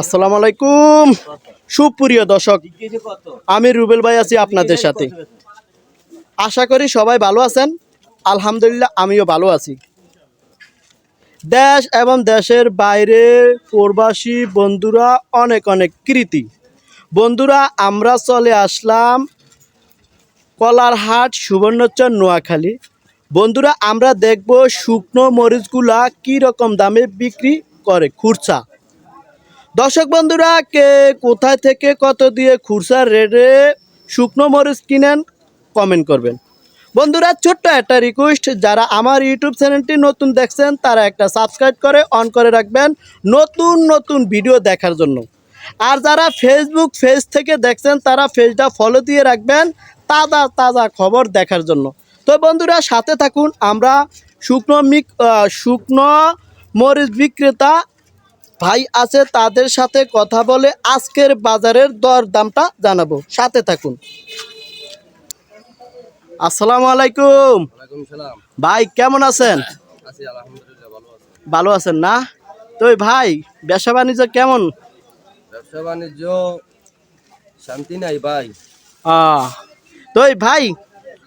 আসসালামু আলাইকুম। সুপ্রিয় দর্শক আমি রুবেল ভাই আছি আপনাদের সাথে। আশা করি সবাই ভালো আছেন। আলহামদুলিল্লাহ আমিও ভালো আছি। দেশ এবং দেশের বাইরে প্রবাসী বন্ধুরা অনেক অনেক কৃতি। বন্ধুরা আমরা চলে আসলাম কলারহাট সুবর্ণচর নোয়াখালী। বন্ধুরা আমরা দেখব শুকনো মরিচগুলা কী রকম দামে বিক্রি করে খুরসা দর্শক বন্ধুরা, কে কোথায় থেকে কত দিয়ে খুরসার রেটে শুকনো মরিচ কিনেন কমেন্ট করবেন। বন্ধুরা, ছোট্ট একটা রিকোয়েস্ট যারা আমার ইউটিউব চ্যানেলটি নতুন দেখছেন, তারা একটা সাবস্ক্রাইব করে অন করে রাখবেন নতুন নতুন ভিডিও দেখার জন্য। আর যারা ফেসবুক পেজ থেকে দেখছেন, তারা পেজটা ফলো দিয়ে রাখবেন, তাজা তাজা খবর দেখার জন্য। তো বন্ধুরা, সাথে থাকুন, আমরা শুকনো মিক শুকনো মরিচ বিক্রেতা ভাই আছে তাদের সাথে কথা বলে আজকের বাজারের দর দামটা জানাব। সাথে থাকুন। আসসালামু আলাইকুম। ভাই কেমন আছেন? ভালো আছেন না? তো ভাই ব্যবসা বাণিজ্য কেমন? ব্যবসা বাণিজ্য শান্তি নাই ভাই। আহ, তো ভাই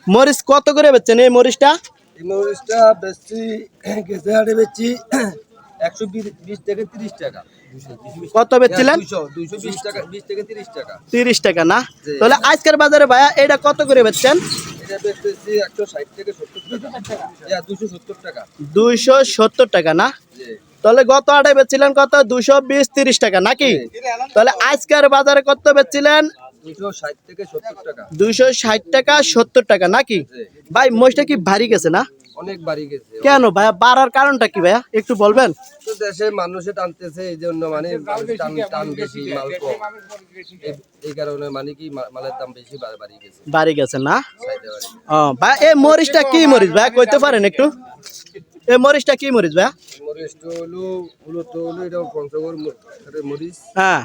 মরিচ কত করে বেচছেন? এই মরিচটা? এই মরিচটা বেচছি গেছে হাটে বেচছি একশো বিশ থেকে তিরিশ টাকা। কত বেচছিলেন? তিরিশ টাকা। না? তাহলে আজকের বাজারে ভাইয়া এটা কত করে বেচছেন? দুইশো সত্তর টাকা। না? তাহলে গত আটে বেচছিলেন কত? দুশো বিশ তিরিশ টাকা নাকি? তাহলে আজকের বাজারে কত বেচছিলেন? দুইশো ষাট টাকা। সত্তর টাকা নাকি? ভাই মহিষটা কি ভারী গেছে না? অনেক বাড়ি গেছে। কেন ভাইয়া? বাড়ার কারণটা কি ভাইয়া? একটু বলবেন। তো দেশে মানুষে টানতেছে এই জন্য মানে টান টান বেশি মাল কম। এই- এই কারণে মানে কি মা- মালের দাম বেশি বা- বাড়ি গেছে। বাড়ি গেছে না? ও ভাই এই মরিচটা কি মরিচ ভাইয়া কইতে পারেন একটু। এই মরিচটা কি মরিচ ভাইয়া? মরিচ তো হলো হলো তো হলো এটা পঞ্চগড় মরিচ। হ্যাঁ।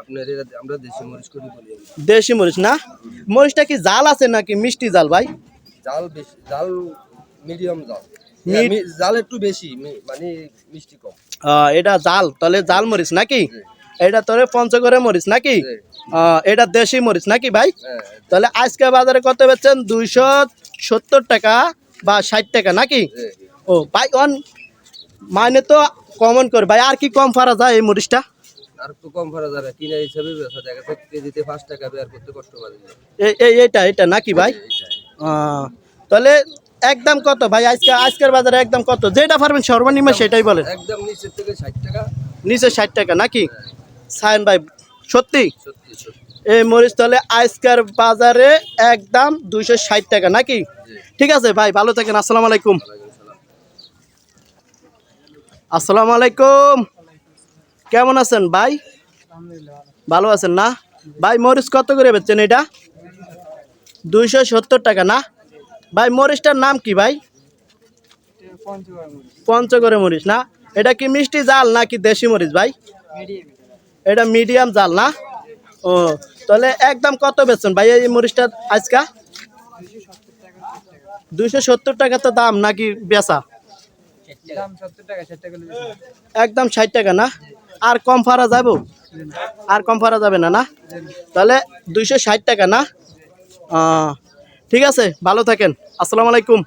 আপনার আমরা দেশি মরিচ করি বলি দেশি মরিচ না? মরিচটা কি জাল আছে নাকি মিষ্টি জাল ভাই? জাল বেশি জাল মিডিয়াম জাল। মি- জাল একটু বেশি মানে মিষ্টি কম। এটা জাল তাহলে জাল মরিচ নাকি? এটা তোরে পঞ্চগড়ে মরিচ নাকি? এটা দেশি মরিচ নাকি ভাই? হ্যাঁ তাহলে আজকে বাজারে কত বেচছেন? দুইশো সত্তর টাকা বা ষাট টাকা নাকি? ও ভাই অন মানে তো কমন করে। ভাই আর কি কম ফারা যায় এই মরিচটা? আর একটু কম করা যাবে কিনা হিসাবে বেচা দেখা যাচ্ছে কেজিতে পাঁচ টাকা বের করতে কষ্ট পারে এই এটা নাকি ভাই? তাহলে একদম কত ভাই? আজকে আজকের বাজারে একদম কত? যেটা পারবেন সর্বনিম্ন সেটাই বলেন। একদম নিচের থেকে ষাট টাকা। নিচে ষাট টাকা নাকি? সায়ন ভাই সত্যি? এই মরিচ তাহলে আজকের বাজারে একদম দুইশো ষাট টাকা নাকি? ঠিক আছে ভাই ভালো থাকেন আসসালামু আলাইকুম। আসসালামু আলাইকুম। কেমন আছেন ভাই? ভালো আছেন না? ভাই, মরিচ কত করে বেচছেন এটা? দুইশো সত্তর টাকা না? ভাই, মরিচটার নাম কি ভাই? পঞ্চগড়ে মরিচ না? এটা কি মিষ্টি জাল নাকি দেশি মরিচ ভাই? এটা মিডিয়াম জাল না? ও, তাহলে একদম কত বেচছেন ভাই এই মরিচটা আজকা? দুইশো সত্তর টাকা তো দাম নাকি বেচা? একদম ষাট টাকা না? আর কম ফারা যাব আর কম ফারা যাবে না না? তাহলে দুইশো ষাট টাকা না? ঠিক আছে, ভালো থাকেন। আসসালামু আলাইকুম।